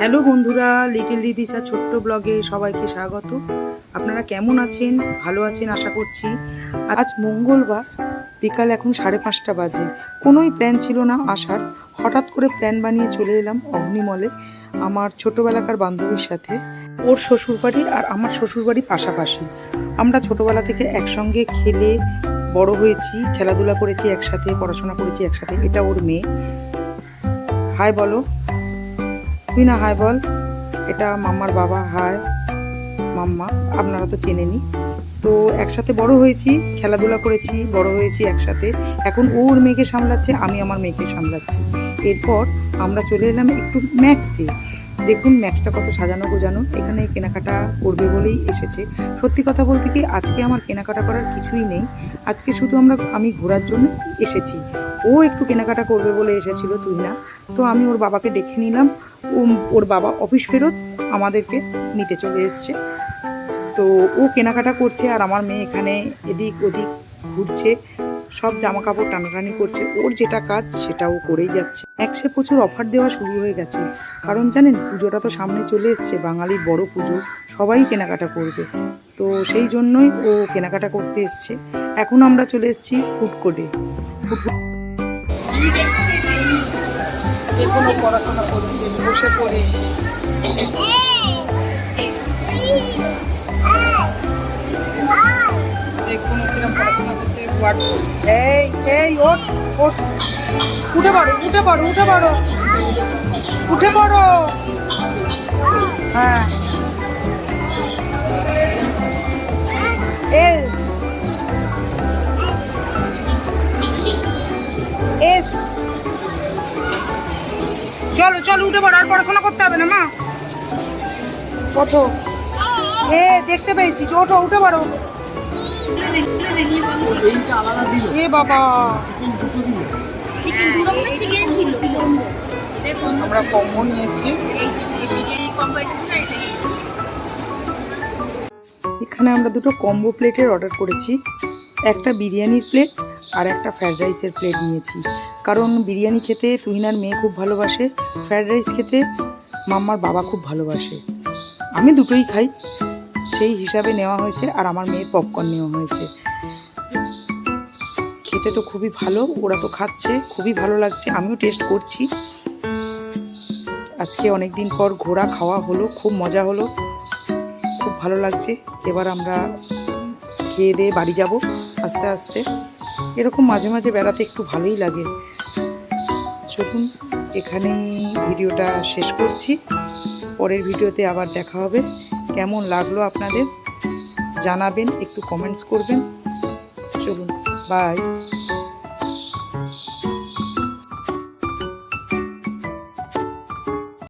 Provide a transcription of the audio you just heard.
Hello বন্ধুরা little দিদিসা ছোট্ট ব্লগে সবাইকে স্বাগত। আপনারা কেমন আছেন? ভালো আছেন আশা করছি। আজ মঙ্গলবার, বিকাল এখন সাড়ে পাঁচটা বাজে। কোনোই প্ল্যান ছিল না আসার। হঠাৎ করে প্ল্যান বানিয়ে চলে এলাম অগ্নিমলে আমার ছোটোবেলাকার বান্ধবীর সাথে। ওর শ্বশুরবাড়ি আর আমার শ্বশুরবাড়ি পাশাপাশি। আমরা ছোটোবেলা থেকে একসঙ্গে খেলে বড় হয়েছি, খেলাধুলা করেছি, একসাথে পড়াশোনা করেছি, একসাথে। এটা ওর মেয়ে। হাই বলো। তুই না হাই বল, এটা মাম্মার বাবা হাই মাম্মা, আপনারা তো চেনেনি তো একসাথে বড় হয়েছি, খেলাধুলা করেছি, বড় হয়েছি একসাথে। এখন ওর মেয়েকে সামলাচ্ছে, আমি আমার মেয়েকে সামলাচ্ছি। এরপর আমরা চলে এলাম একটু ম্যাক্সে। দেখুন ম্যাক্সটা কত সাজানো গোজানো, এখানে কেনাকাটা করবে বলেই এসেছে। সত্যি কথা বলতে কি, আজকে আমার কেনাকাটা করার কিছুই নেই। আজকে শুধু আমরা, আমি ঘোরার জন্য এসেছি। ও একটু কেনাকাটা করবে বলে এসেছিল তুই না তো আমি ওর বাবাকে ডেকে নিলাম। ওর বাবা অফিস ফেরত আমাদেরকে নিতে চলে এসছে। তো ও কেনাকাটা করছে আর আমার মেয়ে এখানে এদিক ওদিক ঘুরছে, সব জামা কাপড় টানাটানি করছে। ওর যেটা কাজ সেটা ও করেই যাচ্ছে। একসে প্রচুর অফার দেওয়া শুরু হয়ে গেছে। কারণ জানেন, পুজোটা তো সামনে চলে এসছে, বাঙালির বড় পুজো, সবাই কেনাকাটা করবে। তো সেই জন্যই ও কেনাকাটা করতে এসছে। এখন আমরা চলে এসেছি ফুড কোর্টে ফুড এখনও পড়াশোনা করছে, বসে পড়ে। দেখুন কিরম পড়াশোনা করছে এই এই, ওঠ ওঠ। উঠে পড়ো উঠে পড়ো উঠে পড়ো। উঠে পড়ো। হ্যাঁ। এল চলো চলো উঠে পড়ো আর পড়াশোনা করতে হবে না মা। ওঠো। এ দেখতে পেয়েছি ওঠো উঠে পড়ো। এ বাবা। আমরা কম্বো নিয়েছি। এখানে আমরা দুটো কম্বো প্লেটের অর্ডার করেছি। একটা বিরিয়ানির প্লেট আর একটা ফ্রায়েড রাইসের প্লেট নিয়েছি। কারণ বিরিয়ানি খেতে তুহিনার মেয়ে খুব ভালোবাসে ফ্রায়েড রাইস খেতে মাম্মার বাবা খুব ভালোবাসে। আমি দুটোই খাই, সেই হিসাবে নেওয়া হয়েছে আর আমার মেয়ের পপকর্ন নেওয়া হয়েছে। খেতে তো খুবই ভালো, ওরা তো খাচ্ছে, খুবই ভালো লাগছে, আমিও টেস্ট করছি। আজকে অনেক দিন পর ঘোরা খাওয়া হলো, খুব মজা হলো, খুব ভালো লাগছে। এবার আমরা খেয়ে দিয়ে বাড়ি যাব, আস্তে আস্তে। এরকম মাঝে মাঝে বেড়াতে একটু ভালোই লাগে। চলুন, এখানেই ভিডিওটা শেষ করছি। পরের ভিডিওতে আবার দেখা হবে। কেমন লাগল আপনাদের? জানাবেন, একটু কমেন্টস করবেন। চলুন বাই